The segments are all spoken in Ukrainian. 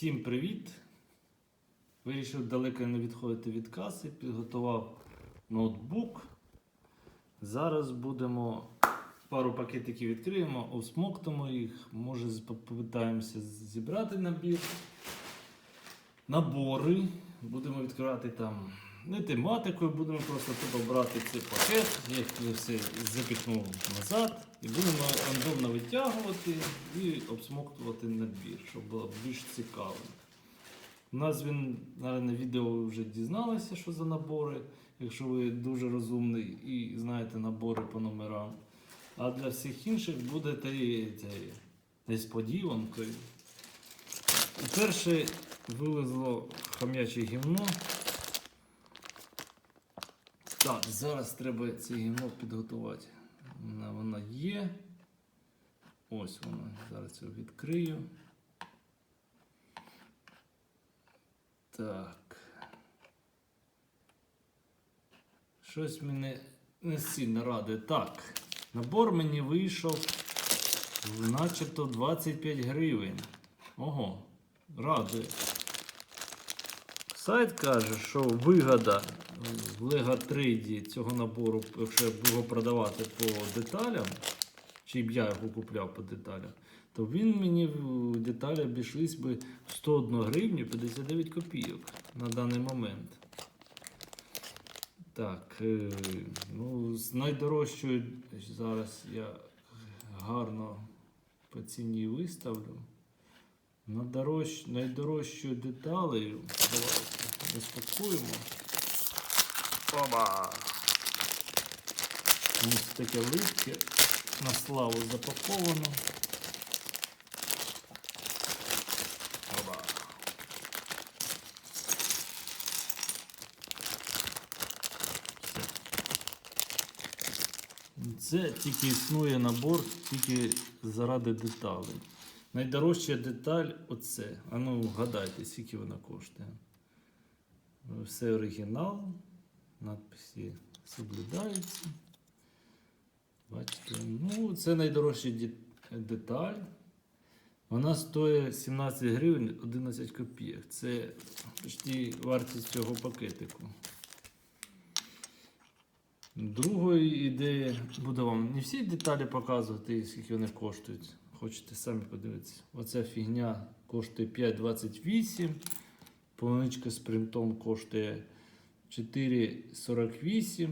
Всім привіт! Вирішив далеко не відходити від каси, підготував ноутбук. Зараз будемо пару пакетиків відкриємо, осмоктимо їх, може попитаємося зібрати набір. Набори. Будемо відкривати там не тематикою, будемо просто тупо брати цей пакет, я їх все запіхнув назад і будемо рандомно витягувати і обсмоктувати набір, щоб було більш цікаво. У нас він, навіть на відео ви вже дізналися, що за набори, якщо ви дуже розумний і знаєте набори по номерам. А для всіх інших буде несподіванкою. Перше вилезло хам'яче гімно. Так, зараз треба це гімно підготувати. Вона, вона є. Ось вона. Зараз його відкрию. Так. Щось мене не сильно радує. Так. Набор мені вийшов начебто 25 гривень. Ого, радує. Сайт каже, що вигода в Lego цього набору, якщо я буду продавати по деталям, чи б я його купляв по деталям, то він мені в деталі обійшлись би 101 гривню 59 копійок на даний момент. Так, е, ну, з найдорожчою зараз я гарно по ціні виставлю. Найдорож... Найдорожчою деталею. Давайте розпакуємо. Оба! Ось таке листя на славу запаковано. Оба. Це тільки існує набор тільки заради деталей. Найдорожча деталь оце. А ну вгадайте, скільки вона коштує. Все оригінал, надписи соблюдаються. Бачите, ну це найдорожча деталь. Вона стоїть 17 гривень 11 копійок. Це почти вартість цього пакетику. Другою ідеєю буду вам не всі деталі показувати, скільки вони коштують. Хочете самі подивитися. Оця фігня коштує 5,28. Полуничка з принтом коштує 4,48.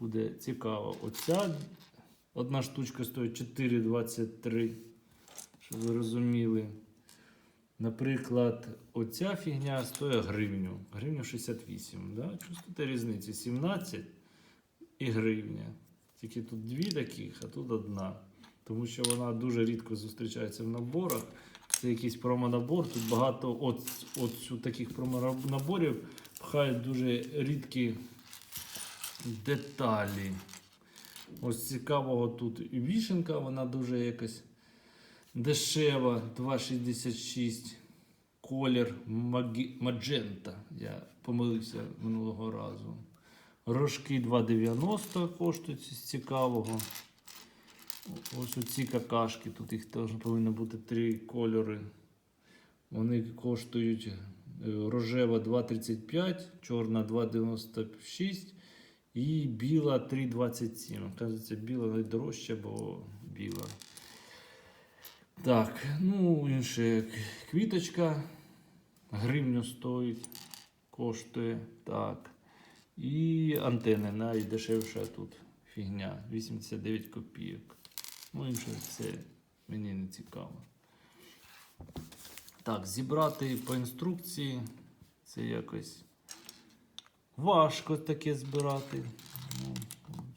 Буде цікаво. Оця одна штучка стоїть 4,23. Щоб ви розуміли. Наприклад, оця фігня стоїть гривню. Гривню 68. Да? Чувствуєте різницю? 17 і гривня. Тільки тут дві таких, а тут одна. Тому що вона дуже рідко зустрічається в наборах. Це якийсь промонабор. Тут багато от, от таких промонаборів пхають дуже рідкі деталі. Ось цікавого тут вішенка, вона дуже якась дешева, 2,66. Колір маджента. Я помилився минулого разу. Рожки 2,90 коштують з цікавого. Ось оці какашки, тут їх теж повинно бути три кольори. Вони коштують рожева 2,35, чорна 2,96 і біла 3,27. Оказується, біла найдорожча, бо біла. Так, ну інше квіточка гривню стоїть, коштує. Так. І антени найдешевша тут фігня 89 копійок. Ну, інше це мені не цікаво. Так, зібрати по інструкції це якось важко таке збирати. Ну,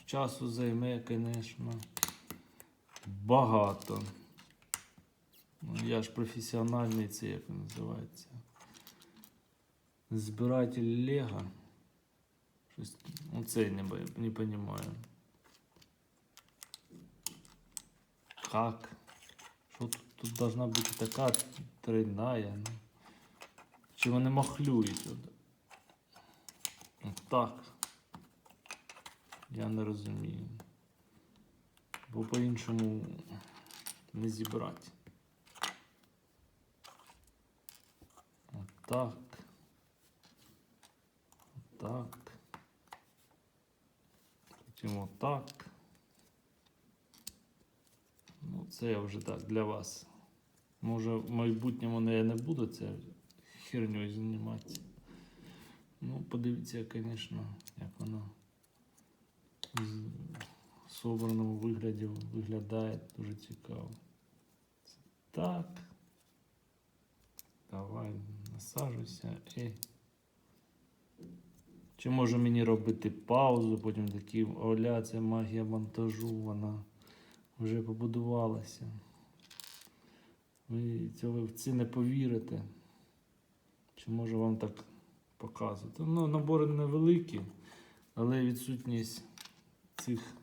часу займе, звісно, багато. Ну, я ж професіональний, це як називається. Збиратель Лего. Щось, це я не, не понимаю. Как? Що тут, тут должна бути така Ну? Чи вони махлюють? От? От так. Я не розумію. Бо по-іншому не зібрати. Так. Так. Потім отак. Ну, це я вже так для вас. Може, в майбутньому я не буду це херньою займатися. Ну, подивіться, звісно, як воно в собраному вигляді виглядає дуже цікаво. Так. Давай насаджуйся і. Чи може мені робити паузу, потім такі оля, це магія монтажу, вона вже побудувалася. Ви цього в це не повірите. Чи може вам так показувати? Ну, набори невеликі, але відсутність цих,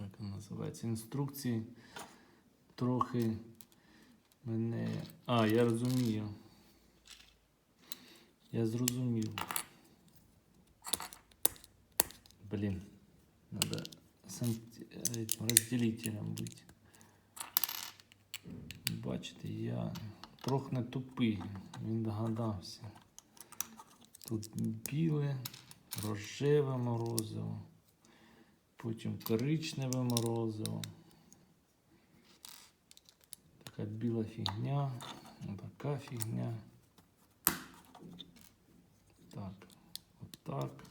як воно називається, інструкцій трохи мене. А, я розумію. Я зрозумів. Блін, санкт... этим разделителем бути. Бачите, я трохи не тупий, він догадався. Тут біле, рожеве морозиво, потім коричневе морозиво. Така біла фігня, така фігня. Так, отак.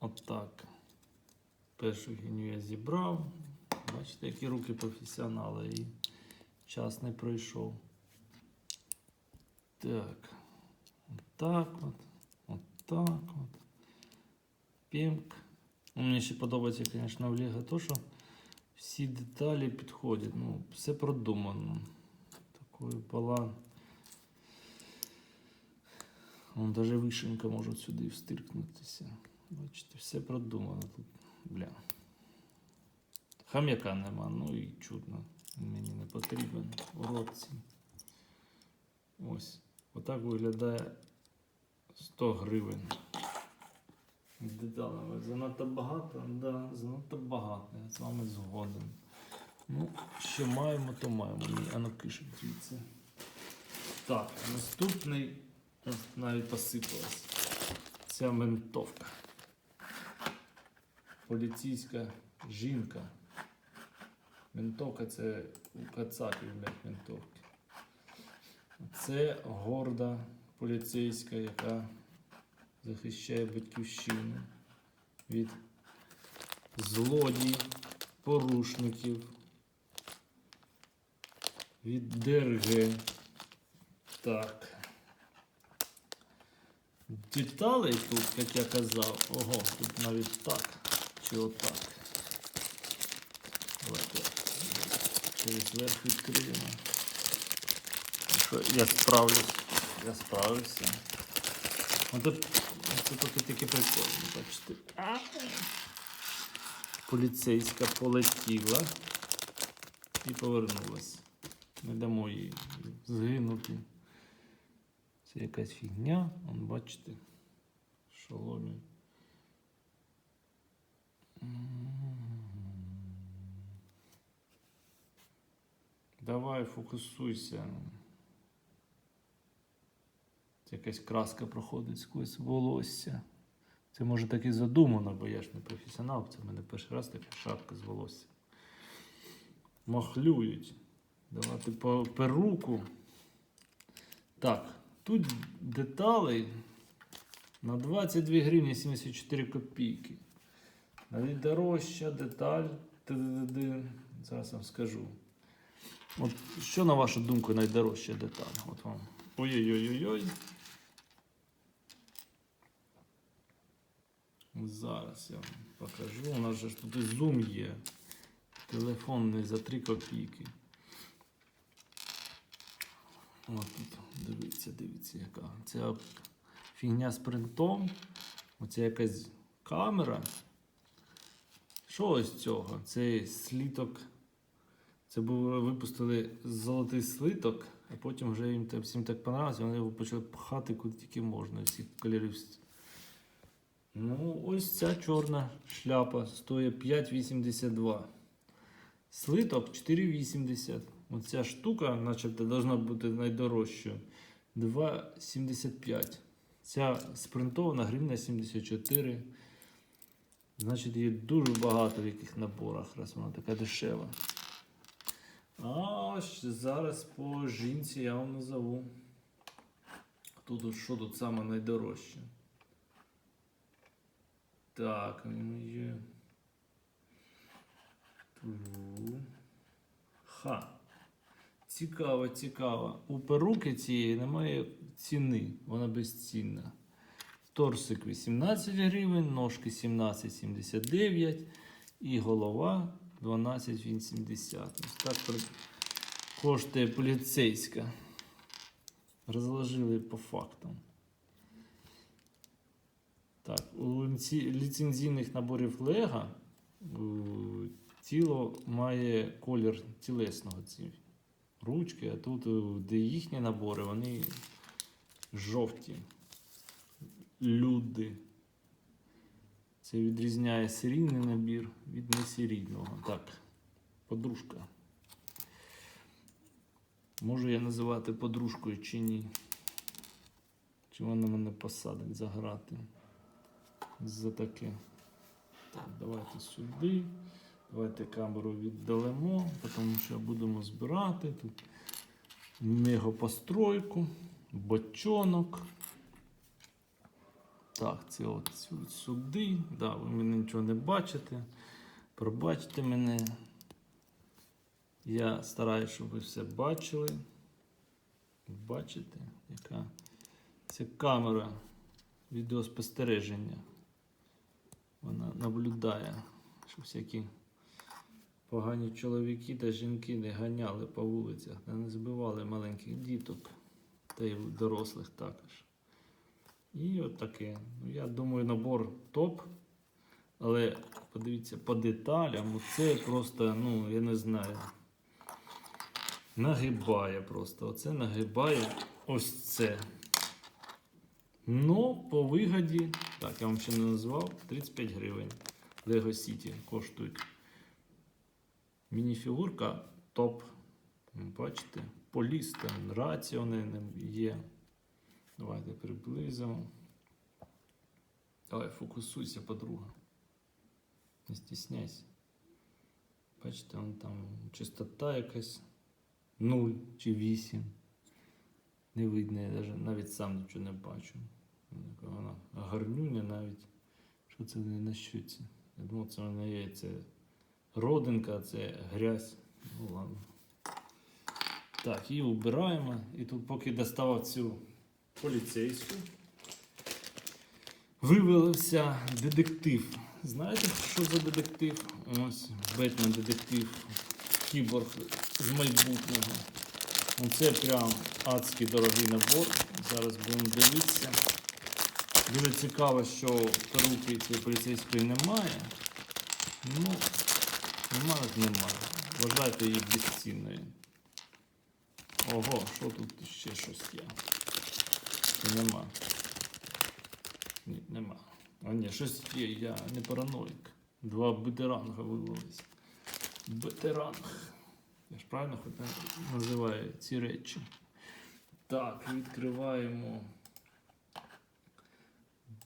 Отак. Першу фігню я зібрав. Бачите, які руки професіонали і час не пройшов. Так. Отак от. Отак от. Пімк. Ну, Мені ще подобається, звісно, в Лего то, що всі деталі підходять. Ну, все продумано. Такою пала. Вон даже вишенька може сюди встиркнутися. Бачите, все продумано тут. Бля. Хам'яка нема, ну і чудно. Мені не потрібен у ротці. Ось. Отак виглядає 100 гривень. З Деталями. Занадто багато? Да, занадто багато. Я з вами згоден. Ну, що маємо, то маємо. А ну кишик звідси. Так, наступний навіть посипалась. Ця ментовка. Поліцейська жінка. Ментовка це у кацапів блядь, ментовки. Це горда поліцейська, яка захищає батьківщину від злодіїв, порушників, від ДРГ. Так. Деталей тут, як я казав, ого, тут навіть так чи отак. Давайте через верх відкриємо. Що, Я справлюсь. Я справився. Оце, це поки таке прикольно, бачите. Поліцейська полетіла і повернулась. Не дамо їй згинути. Це якась фігня, он бачите, шоломі. Давай фокусуйся. Це якась краска проходить сквозь волосся. Це може так і задумано, бо я ж не професіонал, це в мене перший раз така шапка з волосся. Махлюють. Давати по перуку. Так, тут деталей на 22 гривні 74 копійки. Найдорожча деталь. Зараз вам скажу. От що, на вашу думку, найдорожча деталь? От вам. Ой-ой-ой-ой. Зараз я вам покажу. У нас же тут і зум є. Телефонний за 3 копійки. От тут, дивіться, дивіться, яка. Це фігня з принтом. Оце якась камера. Що ось цього? Це сліток. Це був, випустили золотий слиток, а потім вже їм так, всім так понравилось, вони його почали пхати куди тільки можна, всі кольорів. Ну, ось ця чорна шляпа стоїть 5,82. Слиток 4,80. Оця штука, начебто, должна бути найдорожчою. 2,75. Ця спринтована гривня 74. Значить, її дуже багато в яких наборах, раз вона така дешева. А зараз по жінці я вам назову. Тут, що тут саме найдорожче? Так, є. Ха. Цікаво, цікаво. У перуки цієї немає ціни, вона безцінна. Торсик 18 гривень, ножки 17,79 і голова 12,80. Ось так коштує поліцейська. Розложили по фактам. Так, у ліцензійних наборів Лего е, тіло має колір тілесного ці ручки, а тут, е, де їхні набори, вони жовті. Люди. Це відрізняє серійний набір від несерійного. Так, подружка. Можу я називати подружкою чи ні? Чи вона мене посадить заграти? За таке. Так, давайте сюди. Давайте камеру віддалимо, тому що будемо збирати тут мегапостройку, бочонок. Так, це от сюди. Да, ви мене нічого не бачите. Пробачте мене. Я стараюся, щоб ви все бачили. Бачите, яка це камера відеоспостереження. Вона наблюдає, щоб всякі погані чоловіки та жінки не ганяли по вулицях, та не збивали маленьких діток та й дорослих також. І от таке. Ну, я думаю, набор топ. Але подивіться по деталям, це просто, ну, я не знаю. Нагибає просто. Оце нагибає ось це. Ну, по вигоді, так, я вам ще не назвав, 35 гривень. Lego City коштують. Мініфігурка топ. Бачите, поліс там, раціони є. Давайте приблизимо. Давай, фокусуйся, подруга. Не стісняйся. Бачите, вон там чистота якась 0 чи 8. Не видно, я навіть сам нічого не бачу. Вона гарнюня навіть. Що це не на щуці? Я думав, це вона є. Це родинка, це грязь. Ну ладно. Так, її убираємо. І тут поки доставав цю поліцейську. Вивелився детектив. Знаєте, що за детектив? Ось Бетмен детектив. Кіборг з майбутнього. Оце прям адський дорогий набор. Зараз будемо дивитися. Дуже цікаво, що перуки цієї поліцейської немає. Ну, немає, немає. Вважайте її безцінною. Ого, що тут ще щось є? Чи нема? Ні, нема. А ні, щось є, я не параноїк. Два бетеранга вивелись. Бетеранг. Я ж правильно хоч називаю ці речі. Так, відкриваємо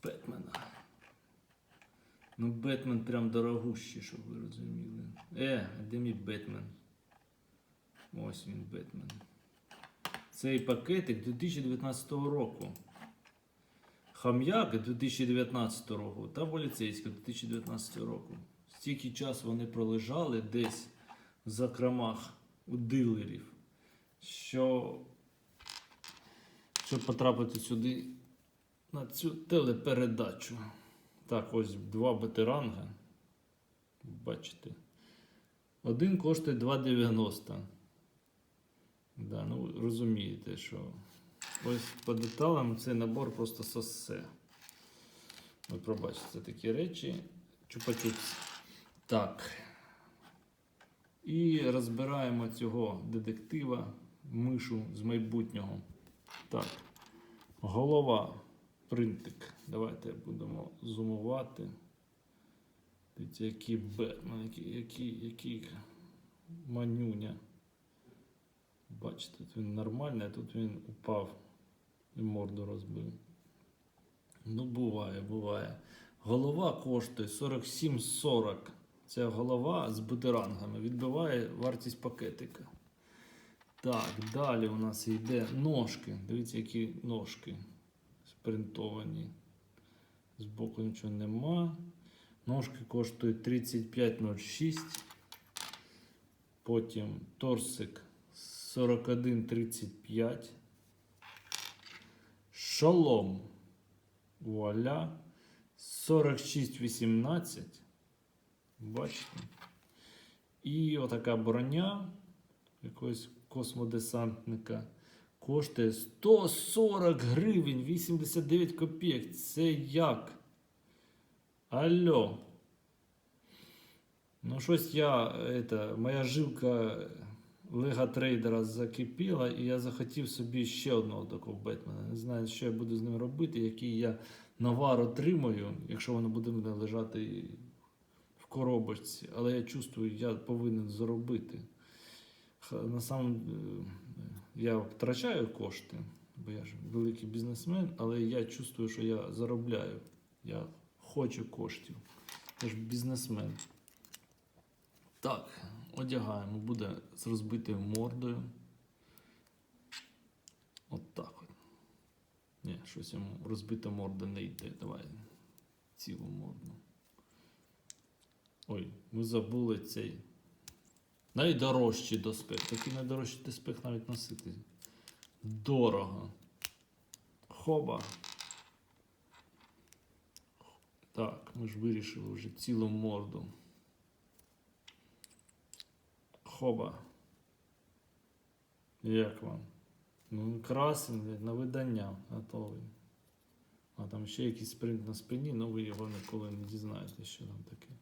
Бетмена. Ну, Бетмен прям дорогущий, щоб ви розуміли. Е, а де мій Бетмен? Ось він Бетмен. Цей пакетик 2019 року. Хам'як 2019 року та поліцейська 2019 року. Стільки часу вони пролежали десь в закромах у дилерів, що щоб потрапити сюди на цю телепередачу. Так, ось два ветеранга. Бачите. Один коштує 2,90. Да, ну розумієте, що ось по деталям цей набор просто сосе. Ви пробачите такі речі. Чупа-чупс. Так. І розбираємо цього детектива, мишу з майбутнього. Так. Голова, принтик. Давайте будемо зумувати. Дивіться, який Бетмен, який, який, який манюня. Бачите, тут він нормальний, а тут він упав і морду розбив. Ну, буває, буває. Голова коштує 47,40. Ця голова з бутирангами відбиває вартість пакетика. Так, далі у нас йде ножки. Дивіться, які ножки спринтовані. Збоку нічого нема. Ножки коштують 35,06. Потім торсик 41,35. Шолом. Вуаля. 46,18. Бачите? І отака броня якогось космодесантника. Коштує 140 гривень 89 копійок. Це як? Алло. Ну, щось я, это, моя жилка Лего трейдера закипіла, і я захотів собі ще одного такого Бетмена. Не знаю, що я буду з ним робити, який я навар отримаю, якщо воно буде мене лежати в коробочці. Але я чувствую, я повинен заробити. На самом е, я втрачаю кошти, бо я ж великий бізнесмен, але я чувствую, що я заробляю. Я хочу коштів. Я ж бізнесмен. Так, одягаємо. Буде з розбитою мордою. От так от. Ні, щось йому розбита морда не йде. Давай цілу морду. Ой, ми забули цей найдорожчий доспех. Такий найдорожчий доспех навіть носити. Дорого. Хоба. Так, ми ж вирішили вже цілу морду. Хоба. Як вам? Ну, красень на видання готовий. А там ще якийсь спринт на спині, але ви його ніколи не дізнаєтесь, що там таке.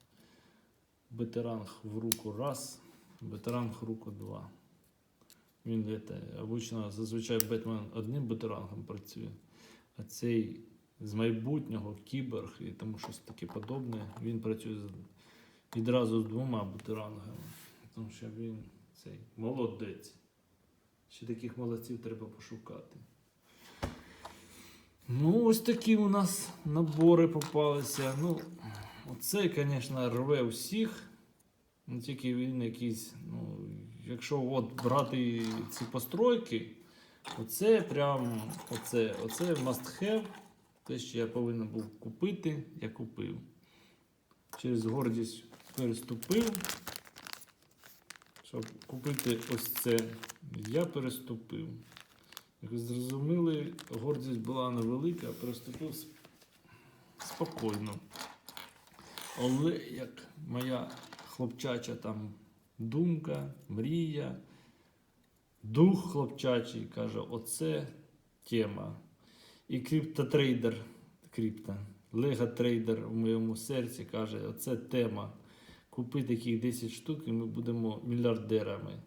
Бетеранг в руку раз, бетеранг в руку два. Він это, обично зазвичай Бетмен одним бетерангом працює, а цей з майбутнього кіберг і тому щось таке подобне. Він працює відразу з двома бетерангами. Тому що він цей молодець. Ще таких молодців треба пошукати. Ну, ось такі у нас набори попалися. Ну, оцей, звісно, рве всіх. Ну, тільки він якийсь, ну, якщо от брати ці постройки, оце прям оце, оце must have. Те, що я повинен був купити, я купив. Через гордість переступив. Щоб купити ось це, я переступив. Як ви зрозуміли, гордість була невелика, переступив сп- спокійно. Але як моя хлопчача там думка, мрія, дух хлопчачий каже, оце тема. І криптотрейдер, крипто, лего-трейдер в моєму серці каже, оце тема. Купи таких 10 штук, і ми будемо мільярдерами.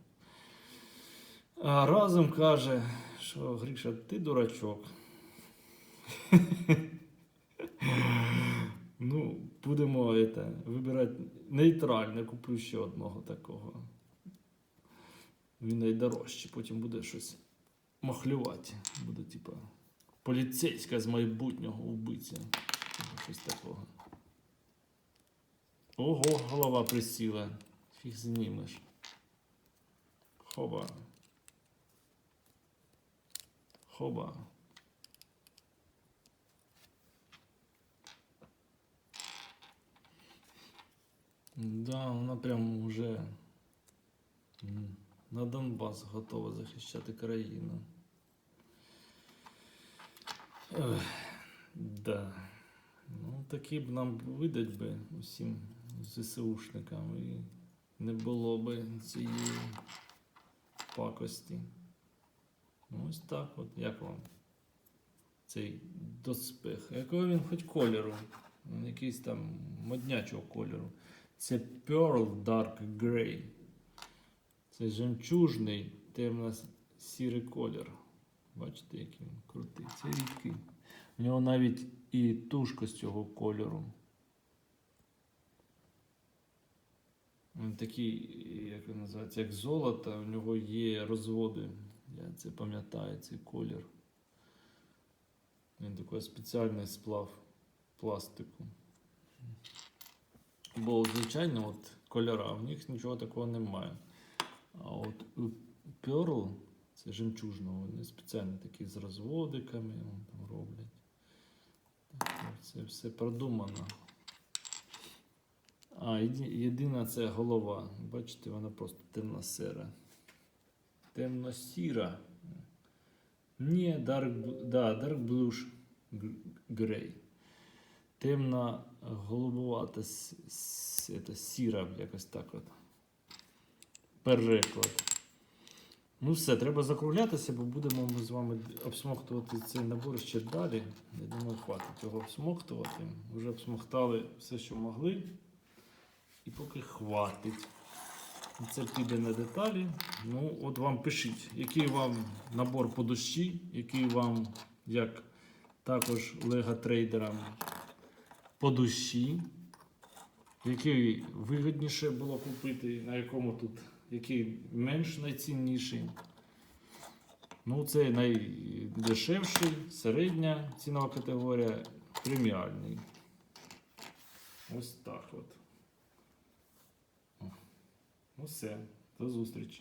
А разом каже, що Гріша, ти дурачок. ну, будемо вибирати нейтрально, куплю ще одного такого. Він найдорожчий, потім буде щось махлювати. Буде, типа, поліцейська з майбутнього вбивця. Або Щось такого. Ого, голова присіла. Фіг знімеш. Хоба. Хоба. Да, вона прям уже на Донбас готова захищати країну. Ех, да. Ну, такі б нам видать би усім ЗСУшникам і не було би цієї пакості. Ну, ось так от, як вам цей доспех. Якого він хоч кольору? Він якийсь там моднячого кольору. Це Pearl Dark Grey. Це жемчужний темно-сірий колір. Бачите, який він крутий. Це рідкий. У нього навіть і тушка з цього кольору. Він такий, як він називається, як золото, у нього є розводи. Я це пам'ятаю, цей колір. Він такий спеціальний сплав пластику. Бо, звичайно, от кольора, в них нічого такого немає. А от у Pearl, це жемчужно, вони спеціально такі з розводиками там роблять. Це все продумано. А, єдина це голова. Бачите, вона просто темно-сера. Темно-сіра. Ні, dark, да, dark bluish г- gray. Темна голубувата с, с, сіра, якось так от. Переклад. Ну все, треба закруглятися, бо будемо ми з вами обсмоктувати цей набор ще далі. Я думаю, хватить його обсмоктувати. Вже обсмоктали все, що могли. І поки хватить. Це піде на деталі. Ну, от вам пишіть, який вам набор по душі, який вам, як також лего трейдерам, по душі, який вигідніше було купити, на якому тут, який менш найцінніший. Ну, це найдешевший, середня цінова категорія, преміальний. Ось так от. Ну все, до зустрічі.